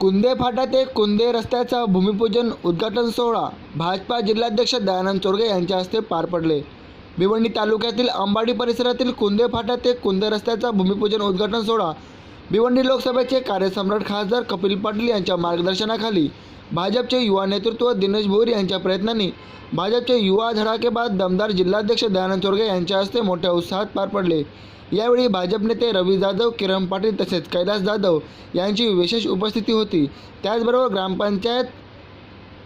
कुंदे फाटा ते कुंदे रस्त्याचा भूमिपूजन उद्घाटन सोहळा भाजपा जिल्हाध्यक्ष दयानंद चोरगे यांच्या हस्ते पार पडले. भिवंडी तालुक्यातील अंबाडी परिसरातील कुंदे फाटा ते कुंदे रस्त्याचा भूमिपूजन उद्घाटन सोहळा भिवंडी लोकसभेचे कार्यसम्राट खासदार कपिल पाटील यांच्या मार्गदर्शनाखाली भाजपचे युवा नेतृत्व दिनेश भोईर यांच्या प्रयत्नांनी भाजपचे युवा धडाकेबाद दमदार जिल्हाध्यक्ष दयानंद चोरगे यांच्या हस्ते मोठ्या उत्साहात पार पडले. यावेळी भाजप नेते रवी जाधव किरण पाटील तसेच कैलास जाधव यांची विशेष उपस्थिती होती. त्याचबरोबर ग्रामपंचायत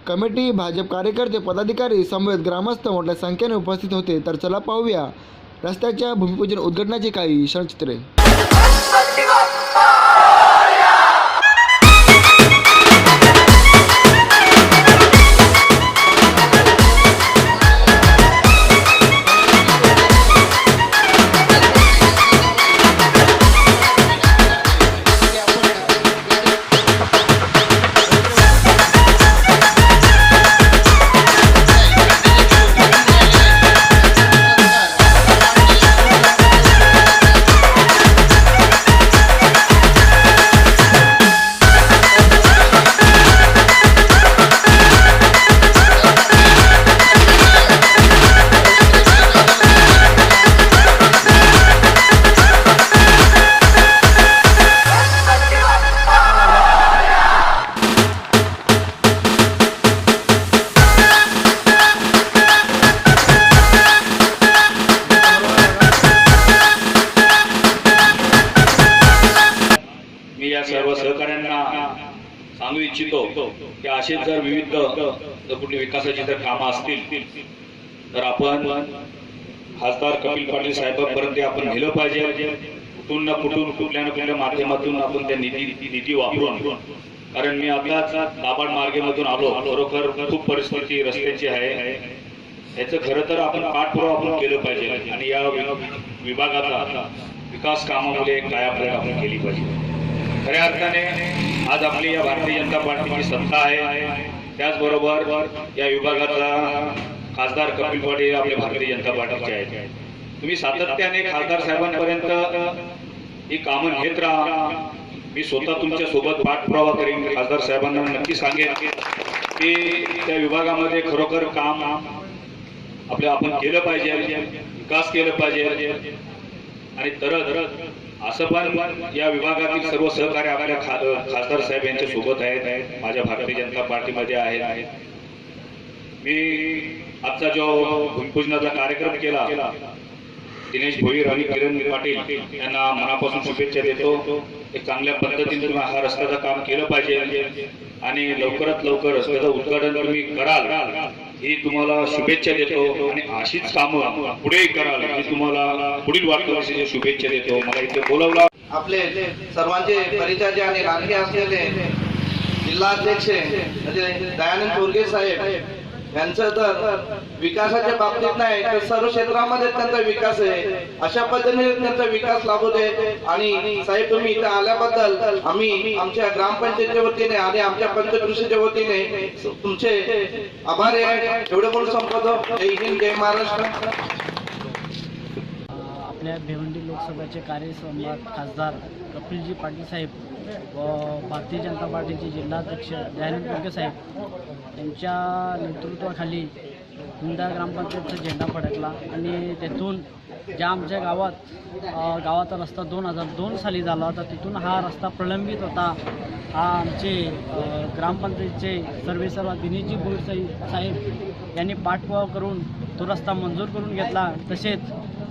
कमिटी भाजप कार्यकर्ते पदाधिकारी समवेत ग्रामस्थ मोठ्या संख्येने उपस्थित होते. तर चला पाहूया रस्त्याच्या भूमिपूजन उद्घाटनाची काही क्षणचित्रे. मी या सर्व सहकाऱ्यांना सांगू इच्छितो की असेच जर विविध जर कुठली विकासाची जर कामं असतील तर आपण खासदार कपिल पाटील साहेबांपर्यंत ते आपण नेलं पाहिजे. कुठून ना कुठून कुठल्या ना कुठल्या माध्यमातून आपण त्या निधी निधी वापरून. कारण मी आताच दाबाड मार्गेमधून आलो खरोखर खूप परिस्थिती रस्त्याची आहे. याचं खरं तर आपण पाठपुरावा आपण केलं पाहिजे. आणि या वि- विभागाचा विकास कामामध्ये एक आपण केली पाहिजे. खऱ्या अर्थाने आज आपली या भारतीय जनता पार्टीची सत्ता आहे. त्याचबरोबर या विभागाचा खासदार कपिल पाटील आपल्या भारतीय जनता पार्टीचे आहेत. तुम्ही सातत्याने खासदार साहेबांपर्यंत ही कामं घेत राहा. मी स्वतः तुमच्यासोबत पाठपुरावा करीन. खासदार साहेबांना नक्की सांगेन की त्या विभागामध्ये खरोखर काम आपलं आपण केलं पाहिजे विकास केलं पाहिजे. आणि तरच असं पण या विभागातील सर्व सहकार्य आपल्या खा- खासदार साहेब यांच्या सोबत आहेत. माझ्या भारतीय जनता पार्टीमध्ये आहेत. मी आजचा जो भूमिपूजनाचा कार्यक्रम केला दिनेश भोईर आणि किरण पाटील यांना मनापासून शुभेच्छा देतो. एक चांगल्या पद्धतीने तुम्ही हा रस्त्याचं काम केलं पाहिजे आणि लवकरात लवकर रस्त्याचं उद्घाटन तुम्ही कराल. ही तुम्हाला शुभेच्छा देतो आणि अशीच कामं पुढे कराल मी तुम्हाला पुढील वाटचालीसाठी शुभेच्छा देतो. मला इथे बोलवला. आपले सर्वांचे परिचर्या आणि राजकीय असलेले जिल्हाध्यक्ष म्हणजे दयानंद थोरगे साहेब. यांचं तर विकासाच्या बाबतीत नाही तर सर्व क्षेत्रामध्ये त्यांचा विकास आहे. अशा पद्धतीने त्यांचा विकास लाभू दे. आणि साहेब तुम्ही इथे आल्याबद्दल आम्ही आमच्या ग्रामपंचायतीच्या वतीने आणि आमच्या पंचकृषीच्या वतीने तुमचे आभार आहे. एवढं बोलून संपवतो. जय हिंद जय महाराष्ट्र. आपल्या भिवंडी लोकसभेचे कार्यसम्राट खासदार कपिलजी पाटील साहेब व भारतीय जनता पार्टीचे जिल्हाध्यक्ष दयानंद कुर्के साहेब यांच्या नेतृत्वाखाली हुंडा ग्रामपंचायतचा झेंडा फडकला आणि तेथून ज्या आमच्या गावात गावाचा रस्ता दोन हजार दोन साली झाला होता तिथून हा रस्ता प्रलंबित होता. हा आमचे ग्रामपंचायतचे सर्वेसर्वा दिनेशजी भोईर साहेब यांनी पाठपुरावा करून तो रस्ता मंजूर करून घेतला. तसेच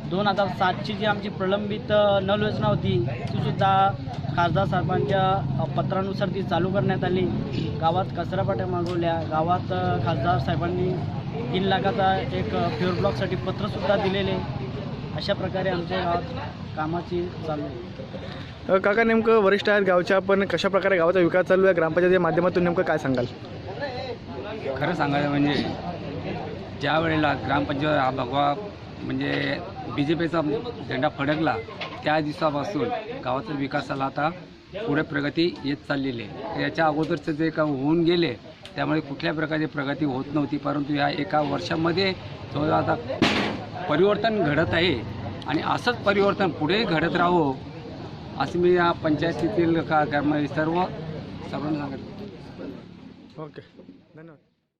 दोन हजार सातची जी आमची प्रलंबित अ, नल योजना होती ती सुद्धा खासदार साहेबांच्या पत्रानुसार ती चालू करण्यात आली. गावात कचरापाट्या मागवल्या. गावात खासदार साहेबांनी तीन लाखाचा एक अ, प्युअर ब्लॉकसाठी पत्रसुद्धा दिलेले. अशा प्रकारे आमच्या गावात कामाची चालू आहे. काका नेमकं वरिष्ठ आहेत गावच्या पण कशा प्रकारे गावाचा विकास चालू आहे? ग्रामपंचायतीच्या माध्यमातून नेमकं काय सांगाल? खरं सांगायचं म्हणजे ज्या वेळेला ग्रामपंचायत हा भगवा म्हणजे बी जे पीचा झेंडा फडकला त्या दिवसापासून गावाचा विकासाला आता पुढे प्रगती येत चाललेली आहे. याच्या अगोदरचं जे काम होऊन गेले त्यामुळे कुठल्या प्रकारची प्रगती होत नव्हती परंतु या एका वर्षामध्ये जो आता परिवर्तन घडत आहे आणि असंच परिवर्तन पुढेही घडत राहो असं मी या पंचायतीतील का सर्व सर्वांना सांगत ओके. धन्यवाद.